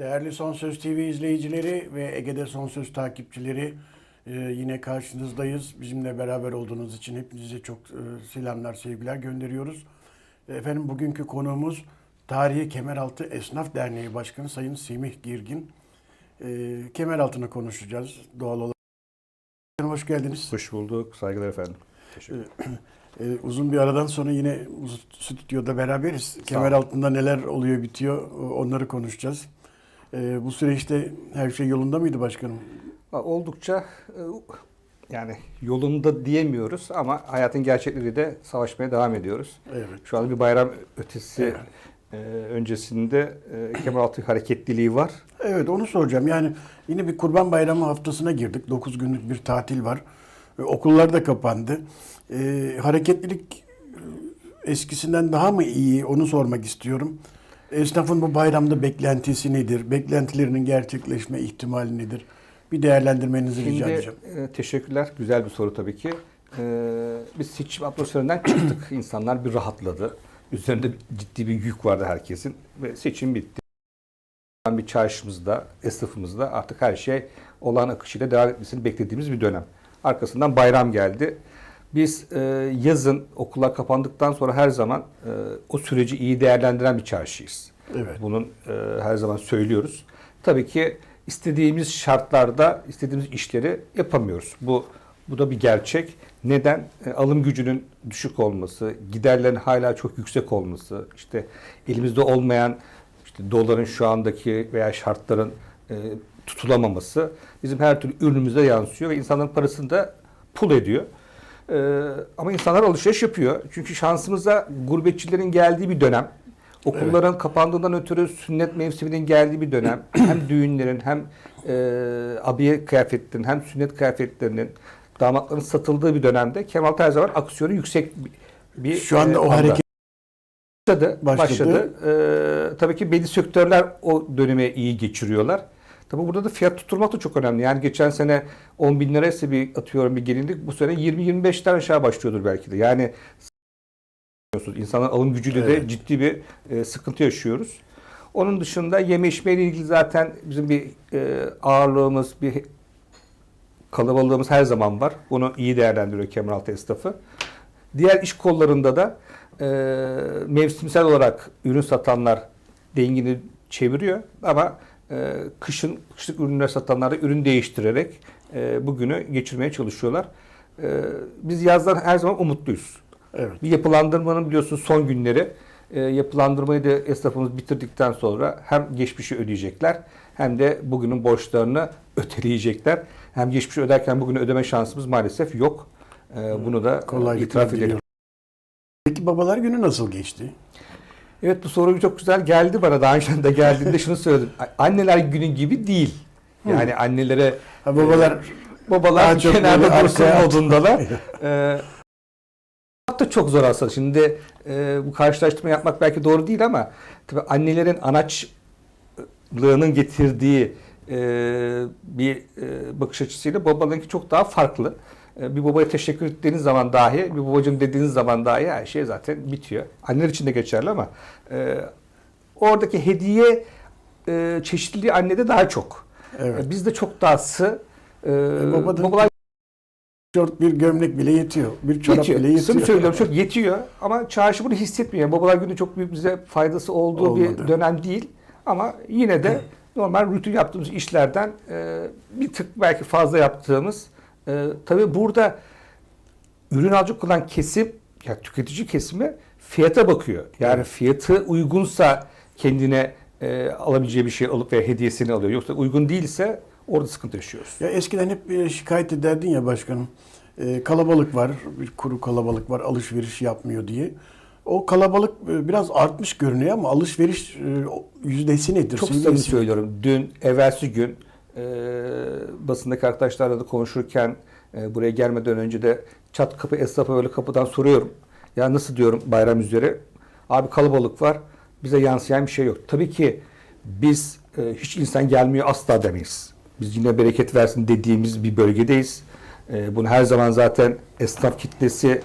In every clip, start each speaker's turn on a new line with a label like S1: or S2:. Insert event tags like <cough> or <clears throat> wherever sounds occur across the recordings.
S1: Değerli Son Söz TV izleyicileri ve Ege'de Son Söz takipçileri e, yine karşınızdayız. Bizimle beraber olduğunuz için hepinize çok e, selamlar, sevgiler gönderiyoruz. Efendim bugünkü konuğumuz Tarihi Kemeraltı Esnaf Derneği Başkanı Sayın Semih Girgin. E, Kemeraltı'nı konuşacağız doğal olarak. Hoş geldiniz.
S2: Hoş bulduk. Saygılar efendim. Teşekkür
S1: E, uzun bir aradan sonra yine stüdyoda beraberiz. Kemeraltı'nda neler oluyor bitiyor onları konuşacağız. E, bu süreçte her şey yolunda mıydı başkanım?
S2: Oldukça e, yani yolunda diyemiyoruz ama hayatın gerçekleri de savaşmaya devam ediyoruz.
S1: Evet.
S2: Şu anda bir bayram ötesi e, öncesinde e, Kemeraltı hareketliliği var.
S1: Evet onu soracağım. Yani yine bir Kurban Bayramı haftasına girdik. 9 günlük bir tatil var. E, okullar da kapandı. E, hareketlilik e, eskisinden daha mı iyi onu sormak istiyorum. Esnafın bu bayramda beklentisi nedir? Beklentilerinin gerçekleşme ihtimali nedir? Bir değerlendirmenizi rica
S2: Şimdi
S1: edeceğim.
S2: e, teşekkürler. Güzel bir soru tabii ki. E, biz seçim atmosferinden <clears throat> çıktık. İnsanlar bir rahatladı. Üzerinde ciddi bir yük vardı herkesin ve seçim bitti. Bir çarşımızda, esnafımızda artık her şey olağan akışıyla devam etmesini beklediğimiz bir dönem. Arkasından bayram geldi. Biz e, yazın okullar kapandıktan sonra her zaman e, o süreci iyi değerlendiren bir çarşıyız.
S1: Evet.
S2: Bunun e, her zaman söylüyoruz. Tabii ki istediğimiz şartlarda istediğimiz işleri yapamıyoruz. Bu bu da bir gerçek. Neden? E, alım gücünün düşük olması, giderlerin hala çok yüksek olması, işte elimizde olmayan işte doların şu andaki veya şartların e, tutulamaması bizim her türlü ürünümüze yansıyor ve insanların parasını da pul ediyor. Ee, ama insanlar alışveriş yapıyor. Çünkü şansımıza gurbetçilerin geldiği bir dönem. Okulların kapandığından ötürü sünnet mevsiminin geldiği bir dönem. <clears throat> hem düğünlerin hem e, abiye kıyafetlerinin hem sünnet kıyafetlerinin damatların satıldığı bir dönemde Kemal her zaman aksiyonu yüksek bir,
S1: Şu anda
S2: e,
S1: o
S2: anda.
S1: hareket
S2: başladı.
S1: Başladı.
S2: başladı. Ee, tabii ki belli sektörler o döneme iyi geçiriyorlar. Tabii burada da fiyat tutturmak da çok önemli. Yani geçen sene 10 bin liraysa bir atıyorum bir gelinlik bu sene 20-25'ten aşağı başlıyordur belki de. Yani insanların alım gücüyle
S1: Evet.
S2: de ciddi bir e, sıkıntı yaşıyoruz. Onun dışında yeme içme ile ilgili zaten bizim bir e, ağırlığımız, bir kalabalığımız her zaman var. Bunu iyi değerlendiriyor Kemeraltı esnafı. Diğer iş kollarında da e, mevsimsel olarak ürün satanlar dengini çeviriyor ama e, kışın kışlık ürünler satanlar da ürün değiştirerek e, bugünü geçirmeye çalışıyorlar. E, biz yazdan her zaman umutluyuz.
S1: evet.
S2: Bir yapılandırmanın biliyorsun son günleri e, yapılandırmayı da esnafımız bitirdikten sonra hem geçmişi ödeyecekler hem de bugünün borçlarını öteleyecekler. Hem geçmişi öderken bugünü ödeme şansımız maalesef yok. E, bunu da
S1: Kolaylıkla
S2: itiraf edelim.
S1: Peki babalar günü nasıl geçti?
S2: Evet bu soru çok güzel geldi bana. Daha önce de geldiğinde şunu söyledim. Anneler günü gibi değil. Yani annelere
S1: Ha, babalar
S2: babalar
S1: Daha çok
S2: kenarda dursun modundalar. <laughs> ee, da çok zor aslında. Şimdi e, bu karşılaştırma yapmak belki doğru değil ama tabii annelerin anaçlığının getirdiği e, bir e, bakış açısıyla babalarınki çok daha farklı. E, bir babaya teşekkür ettiğiniz zaman dahi, bir babacığım dediğiniz zaman dahi her şey zaten bitiyor. Anneler için de geçerli ama e, oradaki hediye e, çeşitliliği annede daha çok.
S1: Evet.
S2: E, bizde çok daha sığ. E,
S1: babada-
S2: babalar
S1: Şort bir gömlek bile yetiyor. Bir çorap
S2: yetiyor.
S1: bile yetiyor.
S2: Sırf söylüyorum çok yetiyor ama çarşı bunu hissetmiyor. Yani babalar günü çok büyük bize faydası olduğu
S1: Olmadı.
S2: bir dönem değil. Ama yine de normal rutin yaptığımız işlerden e, bir tık belki fazla yaptığımız. E, tabii burada ürün alacak olan kesim, yani tüketici kesimi fiyata bakıyor. Yani fiyatı uygunsa kendine e, alabileceği bir şey alıp ve hediyesini alıyor. Yoksa uygun değilse orada sıkıntı yaşıyoruz.
S1: Ya eskiden hep e, şikayet ederdin ya başkanım. E, kalabalık var, bir kuru kalabalık var, alışveriş yapmıyor diye. O kalabalık e, biraz artmış görünüyor ama alışveriş e, yüzdesi nedir?
S2: Çok samimi söylüyorum. Dün, evvelsi gün e, basındaki arkadaşlarla da konuşurken e, buraya gelmeden önce de çat kapı esnafa böyle kapıdan soruyorum. Ya nasıl diyorum bayram üzere? Abi kalabalık var. Bize yansıyan bir şey yok. Tabii ki biz e, hiç insan gelmiyor asla demeyiz. Biz yine bereket versin dediğimiz bir bölgedeyiz. E, bunu her zaman zaten esnaf kitlesi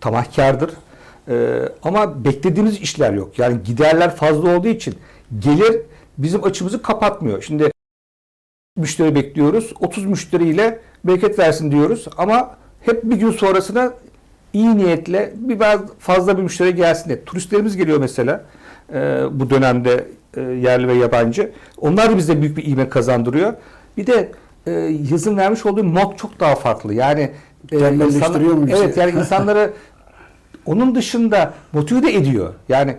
S2: tamahkardır. Ee, ama beklediğimiz işler yok. Yani giderler fazla olduğu için gelir bizim açımızı kapatmıyor. Şimdi müşteri bekliyoruz. 30 müşteriyle bereket versin diyoruz ama hep bir gün sonrasına iyi niyetle bir biraz fazla bir müşteri gelsin diye. Turistlerimiz geliyor mesela e, bu dönemde e, yerli ve yabancı. Onlar da bize büyük bir ivme kazandırıyor. Bir de e, yazın vermiş olduğu mod çok daha farklı. Yani e,
S1: bizi?
S2: Evet yani insanları <laughs> onun dışında motive de ediyor. Yani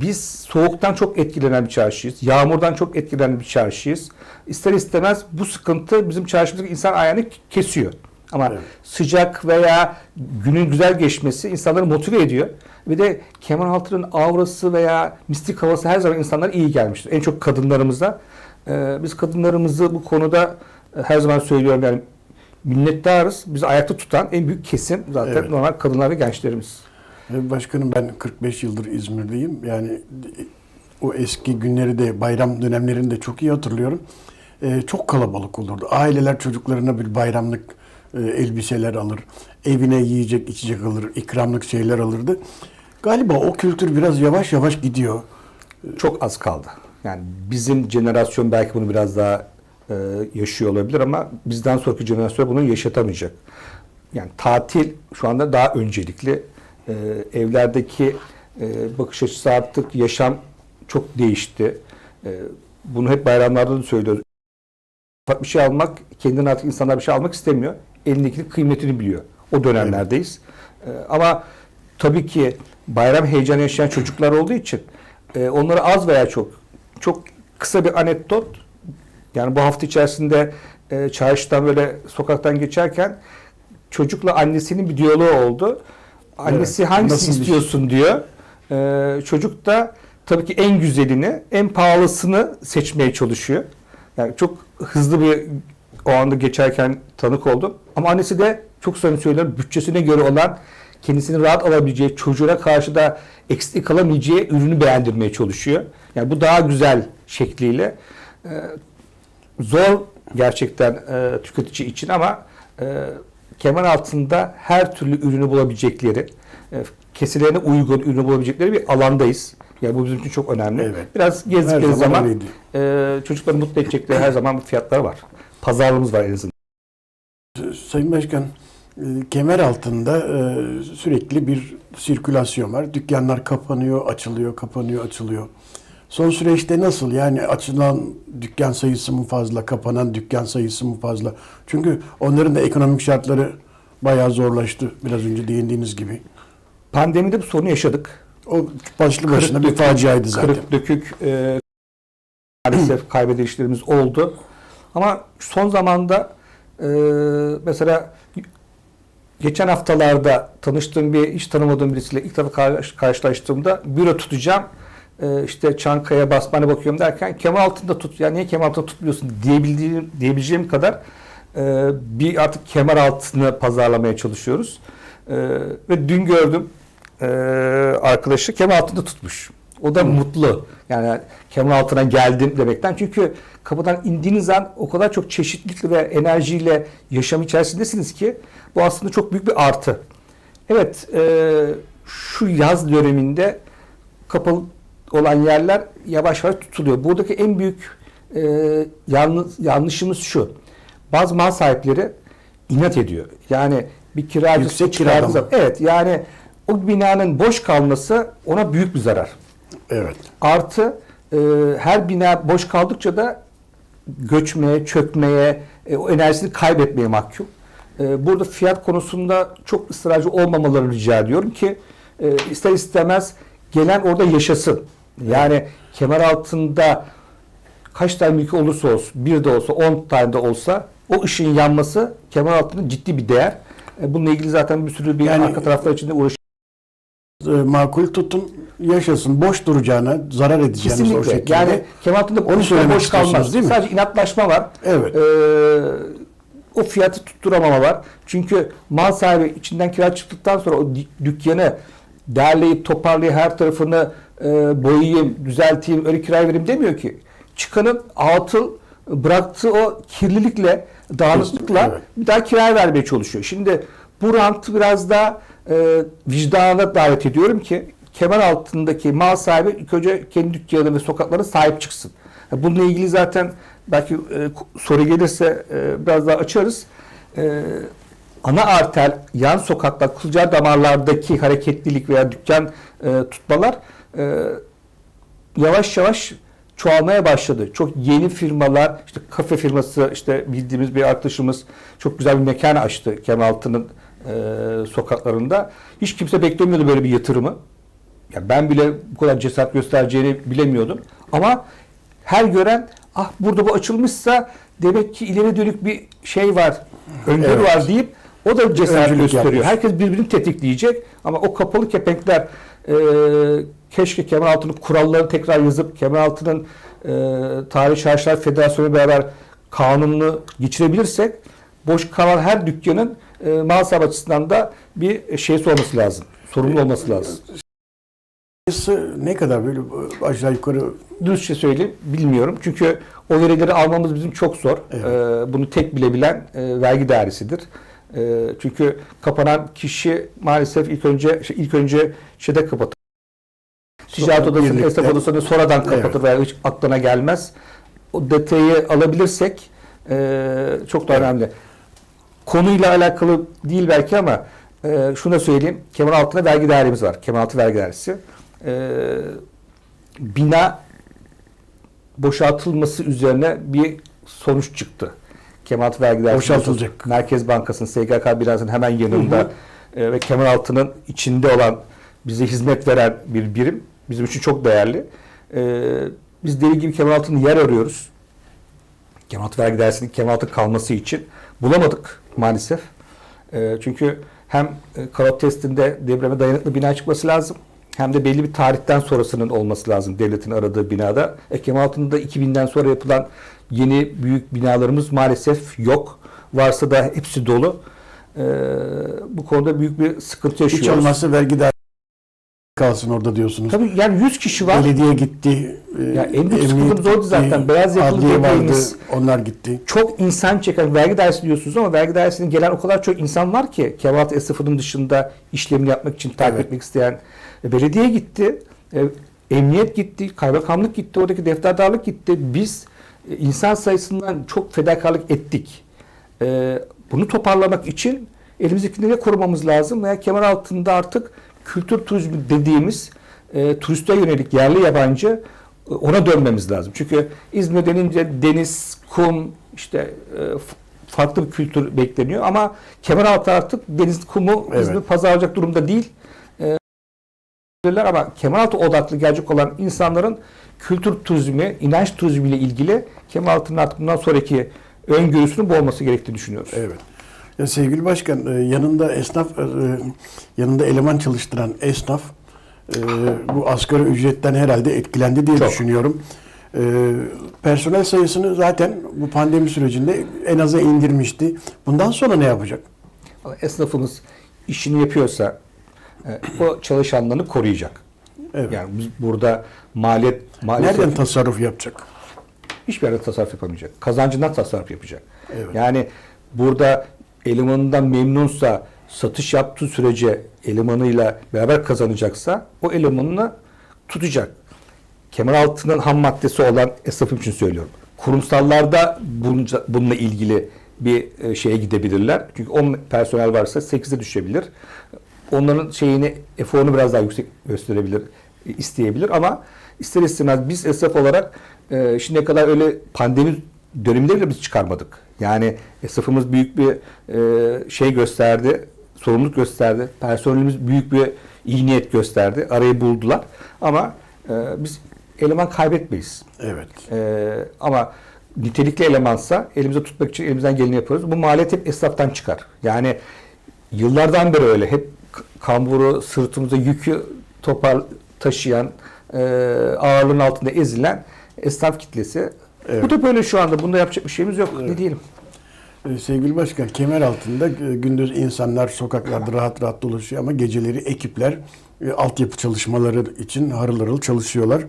S2: biz soğuktan çok etkilenen bir çarşıyız. Yağmurdan çok etkilenen bir çarşıyız. İster istemez bu sıkıntı bizim çarşımızdaki insan ayağını kesiyor. Ama
S1: Evet.
S2: sıcak veya günün güzel geçmesi insanları motive ediyor. Bir de Kemeraltı'nın aurası veya mistik havası her zaman insanlara iyi gelmiştir. En çok kadınlarımıza. Ee, biz kadınlarımızı bu konuda e, her zaman söylüyorum yani minnettarız. Bizi ayakta tutan en büyük kesim zaten
S1: Evet.
S2: normal kadınlar ve gençlerimiz.
S1: Başkanım ben 45 yıldır İzmir'deyim. Yani o eski günleri de bayram dönemlerini de çok iyi hatırlıyorum. E, çok kalabalık olurdu. Aileler çocuklarına bir bayramlık e, elbiseler alır. Evine yiyecek içecek alır. ikramlık şeyler alırdı. Galiba o kültür biraz yavaş yavaş gidiyor.
S2: Çok az kaldı. Yani bizim jenerasyon belki bunu biraz daha e, yaşıyor olabilir ama bizden sonraki jenerasyon bunu yaşatamayacak. Yani tatil şu anda daha öncelikli. E, evlerdeki e, bakış açısı artık yaşam çok değişti. E, bunu hep bayramlarda da söylüyoruz. Bir şey almak, kendine artık insanlar bir şey almak istemiyor. Elindekinin kıymetini biliyor. O dönemlerdeyiz. E, ama tabii ki bayram heyecanı yaşayan çocuklar olduğu için e, onlara az veya çok çok kısa bir anekdot yani bu hafta içerisinde e, çarşıdan böyle sokaktan geçerken çocukla annesinin bir diyaloğu oldu. Annesi
S1: Evet,
S2: hangisini
S1: nasıl bir-
S2: istiyorsun diyor. E, çocuk da tabii ki en güzelini, en pahalısını seçmeye çalışıyor. Yani çok hızlı bir o anda geçerken tanık oldum. Ama annesi de çok samimi söylüyorum bütçesine göre olan kendisini rahat alabileceği, çocuğuna karşı da eksik kalamayacağı ürünü beğendirmeye çalışıyor. Yani bu daha güzel şekliyle. Ee, zor gerçekten e, tüketici için ama e, kemer altında her türlü ürünü bulabilecekleri, e, kesilerine uygun ürünü bulabilecekleri bir alandayız. Yani bu bizim için çok önemli.
S1: Evet.
S2: Biraz
S1: Her
S2: gezdikleri
S1: zaman
S2: zaman, e, çocukları mutlu edecekleri her zaman bir fiyatları var. Pazarlığımız var en azından.
S1: Sayın Başkan, e, kemer altında e, sürekli bir sirkülasyon var. Dükkanlar kapanıyor, açılıyor, kapanıyor, açılıyor. Son süreçte nasıl? Yani açılan dükkan sayısı mı fazla, kapanan dükkan sayısı mı fazla? Çünkü onların da ekonomik şartları bayağı zorlaştı. Biraz önce değindiğiniz gibi.
S2: Pandemide bu sorunu yaşadık.
S1: O başlı başına
S2: Kırık
S1: bir faciaydı zaten.
S2: Kırık dökük e, maalesef <clears throat> kaybedişlerimiz oldu. Ama son zamanda e, mesela geçen haftalarda tanıştığım bir hiç tanımadığım birisiyle ilk defa karş- karşılaştığımda büro tutacağım. E, işte Çankaya basmane bakıyorum derken kemer altında tut. Ya niye kemer altında tutmuyorsun diyebildiğim, diyebileceğim kadar e, bir artık kemer altını pazarlamaya çalışıyoruz. E, ve dün gördüm e, arkadaşı kemer altında tutmuş. O da mutlu. Yani kemer altına geldim demekten. Çünkü kapıdan indiğiniz an o kadar çok çeşitlilik ve enerjiyle yaşam içerisindesiniz ki bu aslında çok büyük bir artı. Evet, e, şu yaz döneminde kapalı olan yerler yavaş yavaş tutuluyor. Buradaki en büyük e, yanlış, yanlışımız şu. Bazı mal sahipleri inat ediyor. Yani bir kiracı
S1: Yüksek
S2: zaman- Evet yani o binanın boş kalması ona büyük bir zarar.
S1: Evet.
S2: Artı e, her bina boş kaldıkça da göçmeye, çökmeye, e, o enerjisini kaybetmeye mahkum. E, burada fiyat konusunda çok ısrarcı olmamalarını rica ediyorum ki e, ister istemez gelen orada yaşasın. Yani kemer altında kaç tane mülkü olursa olsun, bir de olsa, on tane de olsa o ışığın yanması kemer altında ciddi bir değer. E, bununla ilgili zaten bir sürü bir
S1: Yani-
S2: arka taraflar içinde uğraş
S1: E, makul tutun, yaşasın. Boş duracağına, zarar edeceğiniz o
S2: Kesinlikle.
S1: şekilde.
S2: Yani kemer altında
S1: Onu
S2: boş
S1: söylemek
S2: boş kalmaz.
S1: değil mi?
S2: Sadece inatlaşma var.
S1: Evet.
S2: Ee, o fiyatı tutturamama var. Çünkü mal sahibi içinden kira çıktıktan sonra o dük- dükkanı derleyip toparlayıp her tarafını e, boyayayım, düzelteyim, öyle kiraya vereyim demiyor ki. Çıkanın atıl bıraktığı o kirlilikle, dağınıklıkla
S1: Evet.
S2: bir daha kiraya vermeye çalışıyor. Şimdi bu rantı biraz daha e, vicdana davet ediyorum ki kemer altındaki mal sahibi ilk önce kendi dükkanı ve sokaklarına sahip çıksın. Bununla ilgili zaten belki e, soru gelirse e, biraz daha açarız. E, ana arter, yan sokaklar, kılcal damarlardaki hareketlilik veya dükkan e, tutmalar e, yavaş yavaş çoğalmaya başladı. Çok yeni firmalar, işte kafe firması, işte bildiğimiz bir arkadaşımız çok güzel bir mekan açtı Kemaltı'nın e, sokaklarında. Hiç kimse beklemiyordu böyle bir yatırımı. Ya ben bile bu kadar cesaret göstereceğini bilemiyordum. Ama her gören ah burada bu açılmışsa demek ki ileri dönük bir şey var, öngörü
S1: Evet.
S2: var deyip o da cesaret gösteriyor.
S1: yapmış.
S2: Herkes birbirini tetikleyecek ama o kapalı kepenkler e, keşke Kemalaltı'nın kurallarını tekrar yazıp Kemalaltı'nın e, Tarih Şarjlar Federasyonu beraber kanununu geçirebilirsek boş kalan her dükkanın e, mal sahibi açısından da bir şeysi olması lazım. Sorumlu olması lazım.
S1: Ne kadar böyle e, aşağı yukarı
S2: Dürüstçe söyleyeyim bilmiyorum. Çünkü o verileri almamız bizim çok zor.
S1: Evet.
S2: Ee, bunu tek bilebilen e, vergi dairesidir. Ee, çünkü kapanan kişi maalesef ilk önce şey, ilk önce şeyde kapatır. Ticaret odasını, esnaf odasını sonradan kapatır veya hiç aklına gelmez. O detayı alabilirsek e, çok da
S1: Evet.
S2: önemli. Konuyla alakalı değil belki ama e, şunu da söyleyeyim. Kemalaltı'nda vergi dairemiz var. Kemalaltı Vergi Dairesi. E, bina boşaltılması üzerine bir sonuç çıktı. Kemalaltı Vergi Dairesi. Merkez Bankası'nın SGK binasının hemen yanında
S1: Hı
S2: e, ve Kemalaltı'nın içinde olan bize hizmet veren bir birim bizim için çok değerli. E, biz deli gibi Kemalaltı'nın yer arıyoruz. Kemalaltı Vergi Dairesi'nin Kemalaltı kalması için bulamadık maalesef. E, çünkü hem e, karot testinde depreme dayanıklı bina çıkması lazım hem de belli bir tarihten sonrasının olması lazım devletin aradığı binada. E, Kemalaltı'nda 2000'den sonra yapılan yeni büyük binalarımız maalesef yok. Varsa da hepsi dolu. E, bu konuda büyük bir sıkıntı yaşıyoruz.
S1: hiç olmazsa vergi dairesi kalsın orada diyorsunuz.
S2: Tabii yani 100 kişi var.
S1: Belediye gitti. e,
S2: Ya en büyük sıkıntımız oydu zaten. Beyaz yakalı dediğimiz-
S1: onlar gitti.
S2: çok insan çeken vergi dairesi diyorsunuz ama vergi dairesine gelen o kadar çok insan var ki Kemalat esnafının dışında işlemini yapmak için takip
S1: Evet.
S2: etmek isteyen E, belediye gitti, e, emniyet gitti, kaymakamlık gitti, oradaki defterdarlık gitti. Biz insan sayısından çok fedakarlık ettik. Bunu toparlamak için elimizdeki ne korumamız lazım veya kemer altında artık kültür turizmi dediğimiz e, turiste yönelik yerli yabancı e, ona dönmemiz lazım. Çünkü İzmir denince deniz, kum, işte e, farklı bir kültür bekleniyor ama Kemeraltı artık deniz, kumu
S1: Evet.
S2: İzmir pazarlayacak durumda değil. E, ama Kemeraltı odaklı gelecek olan insanların kültür turizmi, inanç turizmiyle ilgili Kemeraltı'nın artık bundan sonraki öngörüsünün bu olması gerektiğini düşünüyoruz.
S1: Evet. Ya sevgili başkan e, yanında esnaf e, yanında eleman çalıştıran esnaf e, bu asgari ücretten herhalde etkilendi diye
S2: Çok.
S1: düşünüyorum. Personel sayısını zaten bu pandemi sürecinde en aza indirmişti. Bundan sonra ne yapacak?
S2: Esnafımız işini yapıyorsa o çalışanlarını koruyacak.
S1: Evet.
S2: Yani biz burada maliyet maalesef
S1: Nereden tasarruf yapacak?
S2: hiçbir yerde tasarruf yapamayacak. Kazancından tasarruf yapacak.
S1: Evet.
S2: Yani burada elemanından memnunsa satış yaptığı sürece elemanıyla beraber kazanacaksa o elemanını tutacak. Kemer altının ham maddesi olan esnafım için söylüyorum. Kurumsallarda bunca, bununla ilgili bir e, şeye gidebilirler. Çünkü 10 personel varsa 8'e düşebilir. Onların şeyini, eforunu biraz daha yüksek gösterebilir, isteyebilir ama ister istemez biz esnaf olarak e, şimdiye kadar öyle pandemi döneminde bile biz çıkarmadık. Yani esnafımız büyük bir e, şey gösterdi, sorumluluk gösterdi. Personelimiz büyük bir iyi niyet gösterdi. Arayı buldular. Ama e, biz eleman kaybetmeyiz.
S1: Evet.
S2: Ee, ama nitelikli elemansa elimize tutmak için elimizden geleni yapıyoruz. Bu maliyet hep esnaftan çıkar. Yani yıllardan beri öyle. Hep kamburu, sırtımıza yükü topar taşıyan, e, ağırlığın altında ezilen esnaf kitlesi.
S1: Evet.
S2: Bu da böyle şu anda. Bunda yapacak bir şeyimiz yok. Ne diyelim?
S1: E, Sevgili Başkan, kemer altında e, gündüz insanlar sokaklarda rahat rahat dolaşıyor ama geceleri ekipler e, altyapı çalışmaları için harıl harıl çalışıyorlar.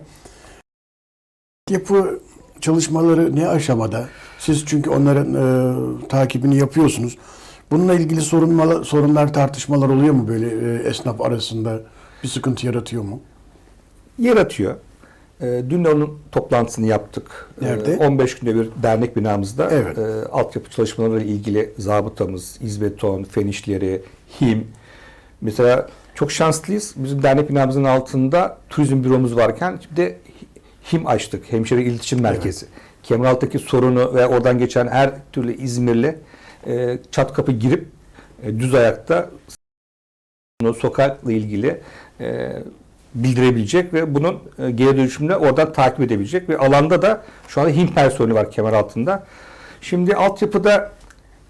S1: Altyapı çalışmaları ne aşamada? Siz çünkü onların e, takibini yapıyorsunuz. Bununla ilgili sorunlar, sorunlar, tartışmalar oluyor mu böyle e, esnaf arasında? Bir sıkıntı yaratıyor mu?
S2: yaratıyor. E, dün onun toplantısını yaptık. E,
S1: Nerede?
S2: 15 günde bir dernek binamızda
S1: Evet.
S2: e, altyapı çalışmalarıyla ilgili zabıtamız, İzbeton, fen işleri, HİM. Mesela çok şanslıyız. Bizim dernek binamızın altında turizm büromuz varken şimdi HİM açtık. Hemşire İletişim Merkezi. Kemeraltı'daki sorunu ve oradan geçen her türlü İzmirli e, çat kapı girip e, düz ayakta sokakla ilgili e, bildirebilecek ve bunun e, geri dönüşümünü oradan takip edebilecek ve alanda da şu anda HİM personeli var kemer altında. Şimdi altyapıda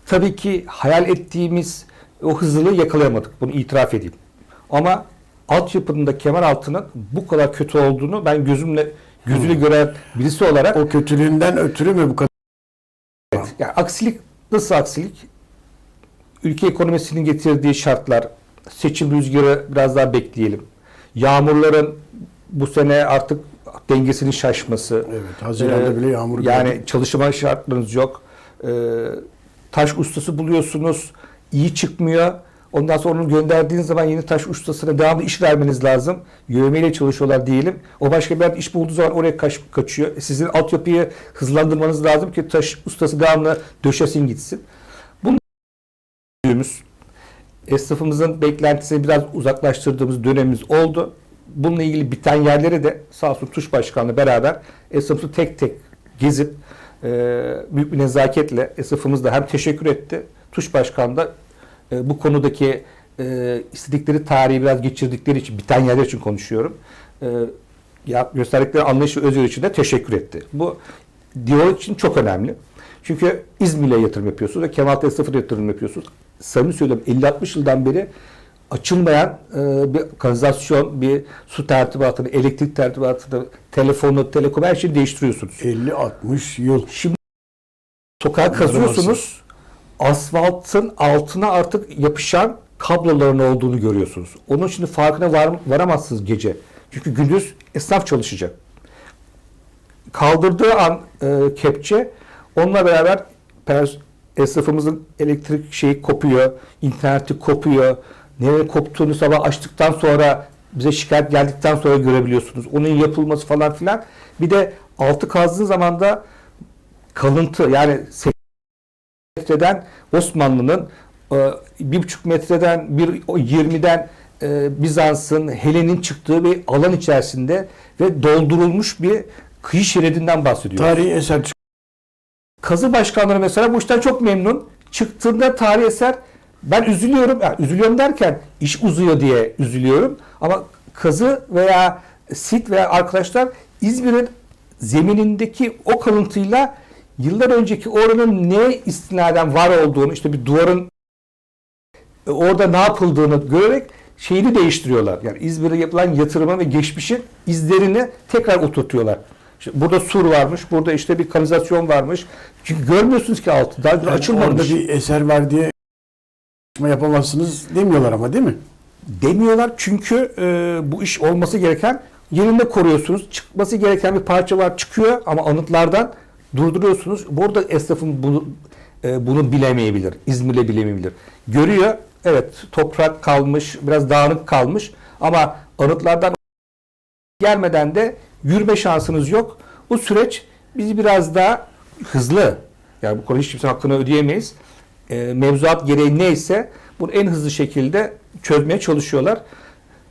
S2: tabii ki hayal ettiğimiz o hızlılığı yakalayamadık. Bunu itiraf edeyim. Ama altyapının da kemer altının bu kadar kötü olduğunu ben gözümle gözüyle gören birisi olarak
S1: O kötülüğünden ötürü mü bu kadar?
S2: Evet. Yani aksilik nasıl aksilik? Ülke ekonomisinin getirdiği şartlar, seçim rüzgarı biraz daha bekleyelim. Yağmurların bu sene artık dengesinin şaşması.
S1: Evet, Haziran'da
S2: Ee,
S1: bile yağmur
S2: Yani
S1: gördük.
S2: çalışma şartlarınız yok. Ee, taş ustası buluyorsunuz, iyi çıkmıyor. Ondan sonra onu gönderdiğiniz zaman yeni taş ustasına devamlı iş vermeniz lazım. Yövmeyle çalışıyorlar diyelim. O başka bir iş bulduğu zaman oraya kaç, kaçıyor. Sizin altyapıyı hızlandırmanız lazım ki taş ustası devamlı döşesin gitsin. Bunu gördüğümüz esnafımızın beklentisini biraz uzaklaştırdığımız dönemimiz oldu. Bununla ilgili biten yerleri de sağ olsun Tuş Başkan'la beraber esnafı tek tek gezip e, büyük bir nezaketle esnafımız da hem teşekkür etti. Tuş Başkan da e, bu konudaki e, istedikleri tarihi biraz geçirdikleri için, biten yerler için konuşuyorum. E, ya gösterdikleri anlayış ve özveri için de teşekkür etti. Bu diyalog için çok önemli. Çünkü İzmir'e yatırım yapıyorsunuz ve Kemal Esnafı'na yatırım yapıyorsunuz. Samimi söylüyorum 50-60 yıldan beri açılmayan e, bir kanalizasyon, bir su tertibatını, elektrik tertibatını, telefonu, telekom her şeyi değiştiriyorsunuz.
S1: 50-60 yıl.
S2: Şimdi sokağa kazıyorsunuz. Asfaltın altına artık yapışan kabloların olduğunu görüyorsunuz. Onun şimdi farkına var, varamazsınız gece. Çünkü gündüz esnaf çalışacak. Kaldırdığı an e, kepçe onunla beraber esnafımızın elektrik şeyi kopuyor, interneti kopuyor. Nereye koptuğunu sabah açtıktan sonra bize şikayet geldikten sonra görebiliyorsunuz. Onun yapılması falan filan. Bir de altı kazdığın zaman da kalıntı yani 8 metreden Osmanlı'nın e, bir buçuk metreden bir 20'den e, Bizans'ın Helen'in çıktığı bir alan içerisinde ve doldurulmuş bir kıyı şeridinden bahsediyoruz.
S1: Tarihi eser
S2: Kazı başkanları mesela bu işten çok memnun. Çıktığında tarihi eser ben üzülüyorum. Yani üzülüyorum derken iş uzuyor diye üzülüyorum. Ama kazı veya sit veya arkadaşlar İzmir'in zeminindeki o kalıntıyla yıllar önceki oranın ne istinaden var olduğunu işte bir duvarın e, orada ne yapıldığını görerek şeyini değiştiriyorlar. Yani İzmir'e yapılan yatırımın ve geçmişin izlerini tekrar oturtuyorlar. Burada sur varmış, burada işte bir kanalizasyon varmış. Çünkü görmüyorsunuz ki altı. Daha önce
S1: Yani
S2: açılmamış.
S1: Orada bir eser var diye yapamazsınız demiyorlar ama değil mi?
S2: Demiyorlar çünkü e, bu iş olması gereken yerinde koruyorsunuz. Çıkması gereken bir parça var çıkıyor ama anıtlardan durduruyorsunuz. Burada esnafın bunu e, bunu bilemeyebilir. İzmir'le bilemeyebilir. Görüyor evet toprak kalmış, biraz dağınık kalmış ama anıtlardan gelmeden de yürüme şansınız yok. Bu süreç bizi biraz daha hızlı yani bu konu hiç kimsenin hakkını ödeyemeyiz. E, mevzuat gereği neyse bunu en hızlı şekilde çözmeye çalışıyorlar.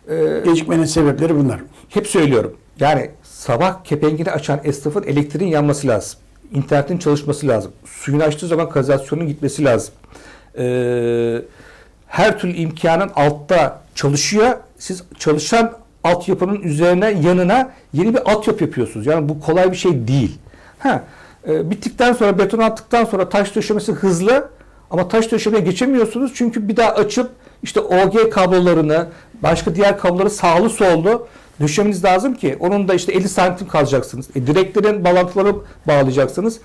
S2: E,
S1: Gecikmenin sebepleri bunlar.
S2: hep söylüyorum. Yani sabah kepengini açan esnafın elektriğin yanması lazım. İnternetin çalışması lazım. Suyunu açtığı zaman kanalizasyonun gitmesi lazım. Ee, her türlü imkanın altta çalışıyor. Siz çalışan altyapının üzerine yanına yeni bir altyapı yapıyorsunuz. Yani bu kolay bir şey değil. Ha, e, bittikten sonra beton attıktan sonra taş döşemesi hızlı ama taş döşemeye geçemiyorsunuz çünkü bir daha açıp işte OG kablolarını başka diğer kabloları sağlı sollu döşemeniz lazım ki onun da işte 50 santim kalacaksınız. E, direklerin bağlantıları bağlayacaksınız.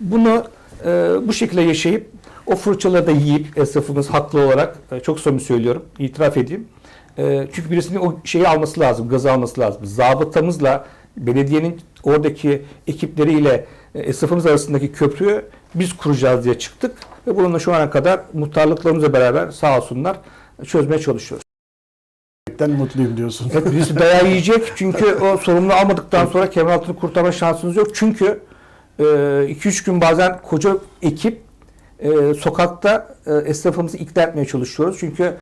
S2: Bunu e, bu şekilde yaşayıp o fırçaları da yiyip esnafımız haklı olarak e, çok samimi söylüyorum itiraf edeyim. E, çünkü birisinin o şeyi alması lazım, gazı alması lazım. Zabıtamızla belediyenin oradaki ekipleriyle e, arasındaki köprüyü biz kuracağız diye çıktık. Ve bununla şu ana kadar muhtarlıklarımızla beraber sağ olsunlar çözmeye çalışıyoruz.
S1: vermekten mutluyum diyorsun.
S2: Evet birisi <laughs> dayağı yiyecek çünkü o sorumluluğu almadıktan sonra Kemeraltı'nı kurtarma şansınız yok. Çünkü 2-3 gün bazen koca ekip e, sokakta e, esnafımızı ikna etmeye çalışıyoruz. Çünkü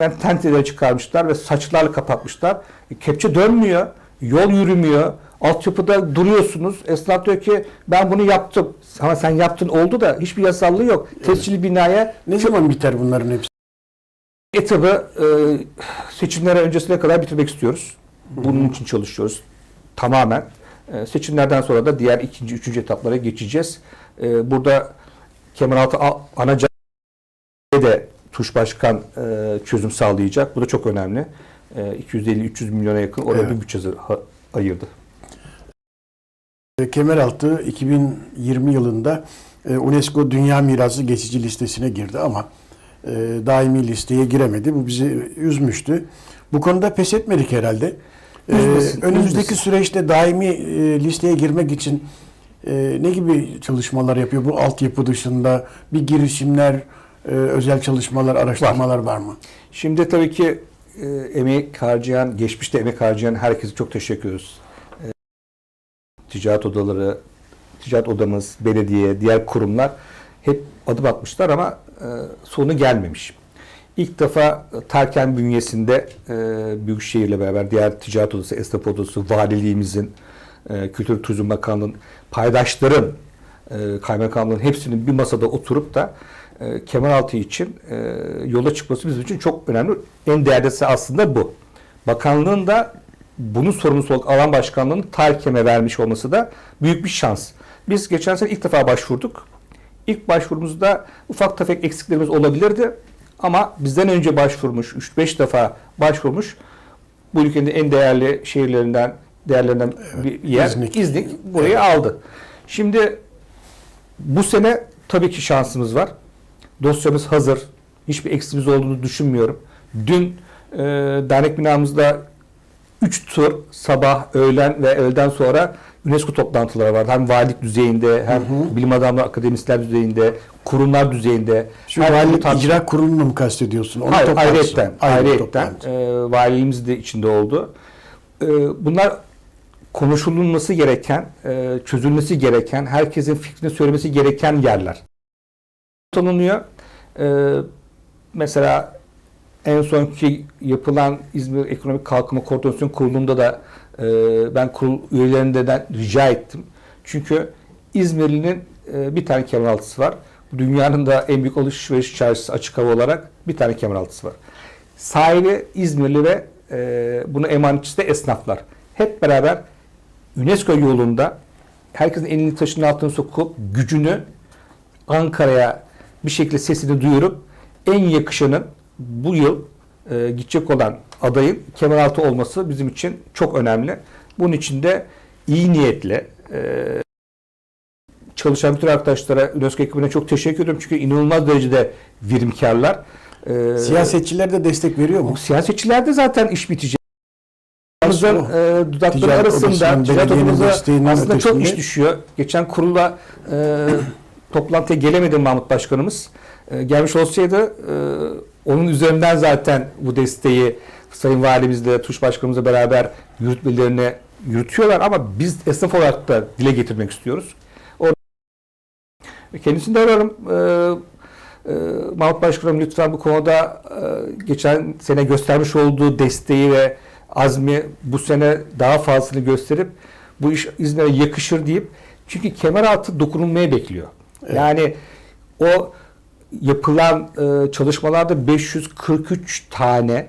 S2: ben tenteleri çıkarmışlar ve saçlarla kapatmışlar. E, kepçe dönmüyor, yol yürümüyor. Altyapıda duruyorsunuz. Esnaf diyor ki ben bunu yaptım. Ama sen yaptın oldu da hiçbir yasallığı yok. Tescilli binaya
S1: Ne zaman biter bunların hepsi?
S2: etabı e, seçimlere öncesine kadar bitirmek istiyoruz. Bunun için çalışıyoruz. Tamamen. E, seçimlerden sonra da diğer ikinci, üçüncü etaplara geçeceğiz. E, burada Kemalaltı A- ana de Tuş Başkan e, çözüm sağlayacak. Bu da çok önemli. E, 250-300 milyona yakın oraya
S1: Evet.
S2: bir bütçe ayırdı.
S1: E, Kemeraltı 2020 yılında e, UNESCO Dünya Mirası geçici listesine girdi ama e, daimi listeye giremedi. Bu bizi üzmüştü. Bu konuda pes etmedik herhalde. E,
S2: Üzmesin,
S1: önümüzdeki
S2: üzmesin.
S1: süreçte daimi e, listeye girmek için e, ne gibi çalışmalar yapıyor? Bu altyapı dışında bir girişimler, e, özel çalışmalar, araştırmalar var, mı?
S2: Şimdi tabii ki e, emek harcayan, geçmişte emek harcayan herkese çok teşekkür ediyoruz. E, ticaret odaları, ticaret odamız, belediye, diğer kurumlar hep adım atmışlar ama e, sonu gelmemiş. İlk defa Tarken bünyesinde e, Büyükşehir'le beraber diğer ticaret odası, esnaf odası, valiliğimizin, e, Kültür Turizm Bakanlığı'nın, paydaşların, e, kaymakamlığın hepsinin bir masada oturup da e, Kemeraltı için e, yola çıkması bizim için çok önemli. En değerlisi aslında bu. Bakanlığın da bunun sorumlusu olarak alan başkanlığının Tarkem'e vermiş olması da büyük bir şans. Biz geçen sene ilk defa başvurduk. İlk başvurumuzda ufak tefek eksiklerimiz olabilirdi. Ama bizden önce başvurmuş, 3-5 defa başvurmuş. Bu ülkenin en değerli şehirlerinden, değerlerinden bir yer
S1: İznik.
S2: İznik, burayı aldı. Şimdi bu sene tabii ki şansımız var. Dosyamız hazır. Hiçbir eksiğimiz olduğunu düşünmüyorum. Dün e, dernek binamızda 3 tur sabah, öğlen ve öğleden sonra UNESCO toplantıları vardı. Hem valilik düzeyinde, hem bilim adamları, akademisyenler düzeyinde, kurumlar düzeyinde.
S1: Şu valilik
S2: tartışma-
S1: icra kurulunu mu kastediyorsun? Onu
S2: Hayır, ayrıyetten,
S1: Ayrı
S2: ayrıyetten e, valiliğimiz de içinde oldu. E, bunlar konuşulması gereken, e, çözülmesi gereken, herkesin fikrini söylemesi gereken yerler. Tanınıyor. E, mesela en sonki yapılan İzmir Ekonomik Kalkınma Koordinasyon Kurulu'nda da e, ben kurul üyelerinden rica ettim. Çünkü İzmirli'nin e, bir tane kemeraltısı var. Dünyanın da en büyük alışveriş çarşısı açık hava olarak bir tane kemeraltısı var. Sahibi İzmirli ve e, bunu emanetçisi de esnaflar. Hep beraber UNESCO yolunda herkesin elini taşın altına sokup gücünü Ankara'ya bir şekilde sesini duyurup en yakışanın bu yıl e, gidecek olan adayın Kemeraltı olması bizim için çok önemli. Bunun için de iyi niyetle e, çalışan bütün arkadaşlara, UNESCO ekibine çok teşekkür ediyorum. Çünkü inanılmaz derecede verimkarlar. E,
S1: Siyasetçiler de destek veriyor mu?
S2: siyasetçiler de zaten iş bitecek.
S1: Nasıl
S2: Aramızın
S1: o?
S2: e, dudakları arasında ticaret
S1: desteğinin
S2: aslında çok iş düşüyor. Geçen kurula e, toplantıya gelemedi Mahmut Başkanımız. E, gelmiş olsaydı e, onun üzerinden zaten bu desteği Sayın Valimizle, Tuş Başkanımızla beraber yürütmelerini yürütüyorlar ama biz esnaf olarak da dile getirmek istiyoruz. O, kendisini de ararım. E, e, Mahmut Başkanım lütfen bu konuda e, geçen sene göstermiş olduğu desteği ve azmi bu sene daha fazlasını gösterip bu iş İzmir'e yakışır deyip çünkü kemeraltı dokunulmaya bekliyor. Yani o yapılan e, çalışmalarda 543 tane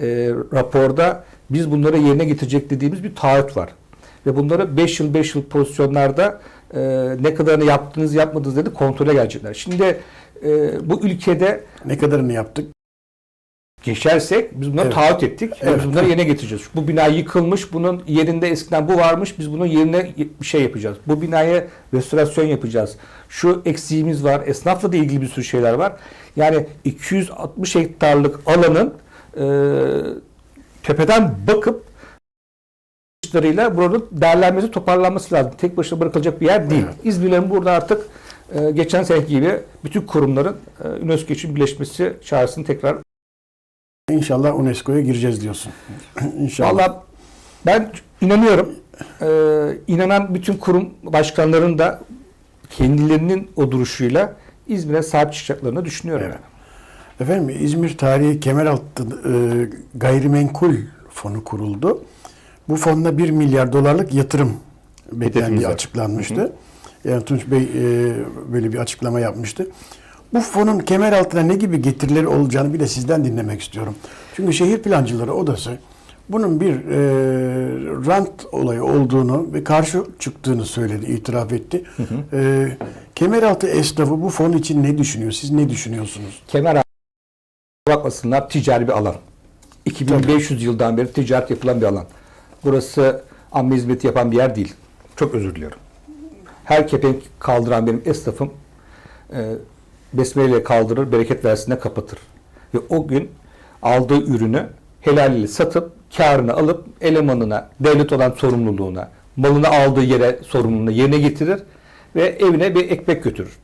S2: e, raporda biz bunları yerine getirecek dediğimiz bir taahhüt var. Ve bunları 5 yıl 5 yıl pozisyonlarda e, ne kadarını yaptınız yapmadınız dedi kontrole gelecekler. Şimdi e, bu ülkede
S1: Ne kadarını yaptık?
S2: Geçersek biz bunları
S1: Evet.
S2: taahhüt ettik. ve
S1: Evet.
S2: Biz bunları yerine getireceğiz. Bu bina yıkılmış. Bunun yerinde eskiden bu varmış. Biz bunun yerine bir şey yapacağız. Bu binaya restorasyon yapacağız. Şu eksiğimiz var. Esnafla da ilgili bir sürü şeyler var. Yani 260 hektarlık alanın e, tepeden bakıp işleriyle buranın değerlenmesi, toparlanması lazım. Tek başına bırakılacak bir yer değil.
S1: Evet.
S2: İzmir'in burada artık e, geçen seneki gibi bütün kurumların e, UNESCO için birleşmesi çağrısını tekrar
S1: İnşallah UNESCO'ya gireceğiz diyorsun. <clears throat> İnşallah.
S2: Valla ben inanıyorum. Ee, inanan bütün kurum başkanlarının da kendilerinin o duruşuyla İzmir'e sahip çıkacaklarını düşünüyorum.
S1: Evet. Efendim İzmir Tarihi Kemeraltı e, Gayrimenkul Fonu kuruldu. Bu fonda 1 milyar dolarlık yatırım beklendiği açıklanmıştı. Yani Tunç Bey e, böyle bir açıklama yapmıştı. Bu fonun kemer altına ne gibi getirileri olacağını bir de sizden dinlemek istiyorum. Çünkü şehir plancıları odası bunun bir e, rant olayı olduğunu ve karşı çıktığını söyledi, itiraf etti. E, kemeraltı esnafı bu fon için ne düşünüyor? Siz ne düşünüyorsunuz?
S2: Kemer bakmasınlar ticari bir alan. 2500 yıldan beri ticaret yapılan bir alan. Burası amme hizmeti yapan bir yer değil. Çok özür diliyorum. Her kepenk kaldıran benim esnafım e, besmeleyle kaldırır, bereket versin de kapatır. Ve o gün aldığı ürünü helaliyle satıp karını alıp elemanına, devlet olan sorumluluğuna, malını aldığı yere sorumluluğuna yerine getirir ve evine bir ekmek götürür.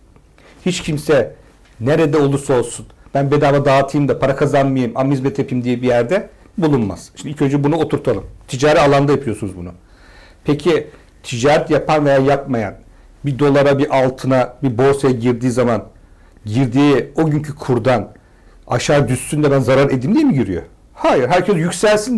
S2: Hiç kimse nerede olursa olsun ben bedava dağıtayım da para kazanmayayım, am hizmet yapayım diye bir yerde bulunmaz. Şimdi ilk önce bunu oturtalım. Ticari alanda yapıyorsunuz bunu. Peki ticaret yapan veya yapmayan bir dolara, bir altına, bir borsaya girdiği zaman girdiği o günkü kurdan aşağı düşsün de ben zarar edeyim diye mi giriyor? Hayır. Herkes yükselsin